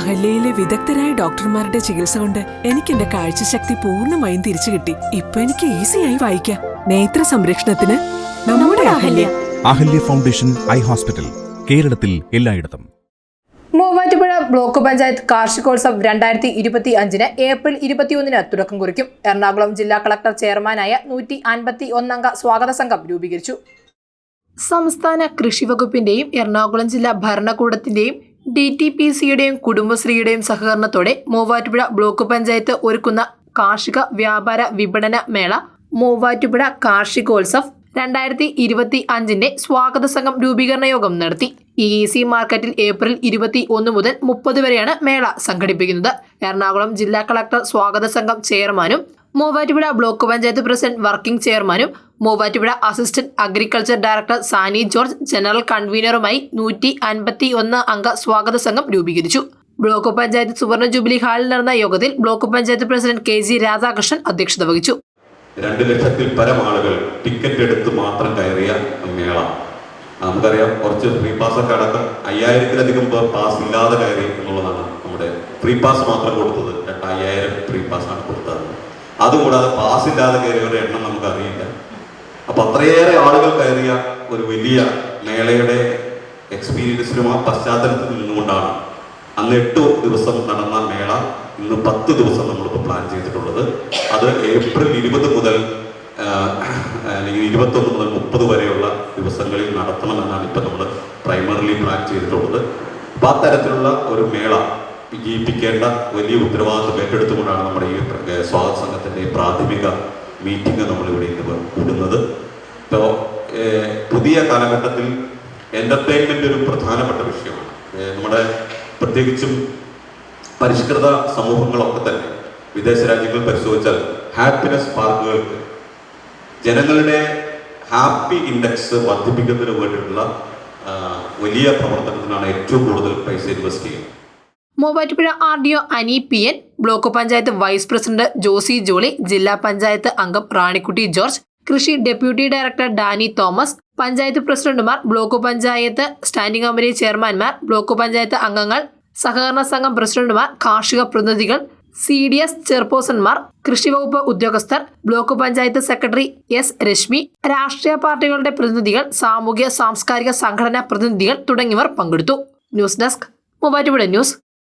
അഹല്യയിലെ വിദഗ്ധരായ ഡോക്ടർമാരുടെ ചികിത്സ കൊണ്ട് എനിക്ക് എന്റെ കാഴ്ചശക്തി പൂർണമായും തിരിച്ചു കിട്ടി. ഇപ്പൊ എനിക്ക് ഈസിയായി വായിക്കാം. നേത്ര സംരക്ഷണത്തിന് നമ്മുടെ Ahalia. Ahalia. Foundation eye hospital കേരളത്തിൽ എല്ലായിടത്തും. മൂവാറ്റുപുഴ ബ്ലോക്ക് പഞ്ചായത്ത് കാർഷികോത്സവം രണ്ടായിരത്തി ഇരുപത്തി അഞ്ചിന് ഏപ്രിൽ ഇരുപത്തിയൊന്നിന് തുടക്കം കുറിക്കും. എറണാകുളം ജില്ലാ കളക്ടർ ചെയർമാനായ നൂറ്റി അൻപത്തി ഒന്നംഗ സ്വാഗത സംഘം രൂപീകരിച്ചു. സംസ്ഥാന കൃഷി വകുപ്പിന്റെയും എറണാകുളം ജില്ലാ ഭരണകൂടത്തിന്റെയും ഡി ടി പി സിയുടെയും കുടുംബശ്രീയുടെയും സഹകരണത്തോടെ മൂവാറ്റുപുഴ ബ്ലോക്ക് പഞ്ചായത്ത് ഒരുക്കുന്ന കാർഷിക വ്യാപാര വിപണന മേള മൂവാറ്റുപുഴ കാർഷികോത്സവ് രണ്ടായിരത്തി ഇരുപത്തി അഞ്ചിന്റെ സ്വാഗത സംഘം രൂപീകരണ യോഗം നടത്തി. ഇ സി മാർക്കറ്റിൽ ഏപ്രിൽ ഇരുപത്തി ഒന്ന് മുതൽ മുപ്പത് വരെയാണ് മേള സംഘടിപ്പിക്കുന്നത്. എറണാകുളം ജില്ലാ കളക്ടർ സ്വാഗത സംഘം ചെയർമാനും Muvattupuzha block panchayat president working ചെയർമാനും Muvattupuzha assistant agriculture director Sani George general കൺവീനറുമായി നൂറ്റി അൻപത്തി ഒന്ന് അംഗ സ്വാഗത സംഘം രൂപീകരിച്ചു. ബ്ലോക്ക് പഞ്ചായത്ത് സുവർണ ജൂബിലി ഹാളിൽ നടന്ന യോഗത്തിൽ block panchayat president K G Radhakrishnan അധ്യക്ഷത വഹിച്ചു. രണ്ട് ലക്ഷത്തിൽ പരം ആളുകൾ ടിക്കറ്റ് എടുത്ത് മാത്രം കയറിയ മേള. നമുക്കറിയാം കുറച്ച് ഫ്രീ പാസ് ഒക്കെ അടക്കം അയ്യായിരത്തിലധികം പേർ പാസ് ഇല്ലാതെ കയറി എന്നുള്ളതാണ് നമ്മുടെ ഫ്രീ പാസ് മാത്രം കൊടുത്തത്. രണ്ട് അയ്യായിരം ഫ്രീ പാസ് ആണ് കൊടുത്തത്. അതുകൂടാതെ പാസ് ഇല്ലാതെ കയറിയവരുടെ എണ്ണം നമുക്കറിയില്ല. അപ്പൊ അത്രയേറെ ആളുകൾ കയറിയ ഒരു വലിയ മേളയുടെ എക്സ്പീരിയൻസിനും ആ പശ്ചാത്തലത്തിൽ നിന്നുകൊണ്ടാണ് അന്ന് എട്ട് ദിവസം നടന്ന മേള ഇന്ന് പത്ത് ദിവസം നമ്മളിപ്പോൾ പ്ലാൻ ചെയ്തിട്ടുള്ളത്. അത് ഏപ്രിൽ ഇരുപത് മുതൽ അല്ലെങ്കിൽ ഇരുപത്തൊന്ന് മുതൽ മുപ്പത് വരെയുള്ള ദിവസങ്ങളിൽ നടത്തണമെന്നാണ് ഇപ്പം നമ്മൾ പ്രൈമറിലി പ്ലാൻ ചെയ്തിട്ടുള്ളത്. അപ്പം ആ തരത്തിലുള്ള ഒരു മേള വിജയിപ്പിക്കേണ്ട വലിയ ഉത്തരവാദിത്വം ഏറ്റെടുത്തുകൊണ്ടാണ് നമ്മുടെ ഈ സ്വാഗത സംഘത്തിന്റെ പ്രാഥമിക മീറ്റിംഗ് നമ്മളിവിടെ ഇന്ന് കൂടുന്നത്. ഇപ്പോൾ പുതിയ കാലഘട്ടത്തിൽ എന്റർടൈൻമെന്റ് ഒരു പ്രധാനപ്പെട്ട വിഷയമാണ്. നമ്മുടെ പ്രത്യേകിച്ചും പരിഷ്കൃത സമൂഹങ്ങളൊക്കെ തന്നെ വിദേശ രാജ്യങ്ങൾ പരിശോധിച്ചാൽ ഹാപ്പിനെസ് പാർക്കുകൾക്ക് ജനങ്ങളുടെ ഹാപ്പി ഇൻഡെക്സ് വർദ്ധിപ്പിക്കുന്നതിന് വേണ്ടിയിട്ടുള്ള വലിയ പ്രവർത്തനത്തിനാണ് ഏറ്റവും കൂടുതൽ പൈസ ഇൻവെസ്റ്റ് ചെയ്യുന്നത്. Muvattupuzha R D O Ani P N block panchayat vice president Josy Jolly ജില്ലാ പഞ്ചായത്ത് അംഗം റാണിക്കുട്ടി ജോർജ് കൃഷി deputy director Dani Thomas panchayat പ്രസിഡന്റുമാർ ബ്ലോക്ക് പഞ്ചായത്ത് സ്റ്റാൻഡിംഗ് കമ്മിറ്റി ചെയർമാൻമാർ ബ്ലോക്ക് പഞ്ചായത്ത് അംഗങ്ങൾ സഹകരണ സംഘം പ്രസിഡന്റുമാർ കാർഷിക പ്രതിനിധികൾ സി ഡി എസ് ചെയർപേഴ്സൺമാർ കൃഷിവകുപ്പ് ഉദ്യോഗസ്ഥർ block panchayat secretary S Reshmi രാഷ്ട്രീയ പാർട്ടികളുടെ പ്രതിനിധികൾ സാമൂഹ്യ സാംസ്കാരിക സംഘടനാ പ്രതിനിധികൾ തുടങ്ങിയവർ പങ്കെടുത്തു. News desk Muvattupuzha news.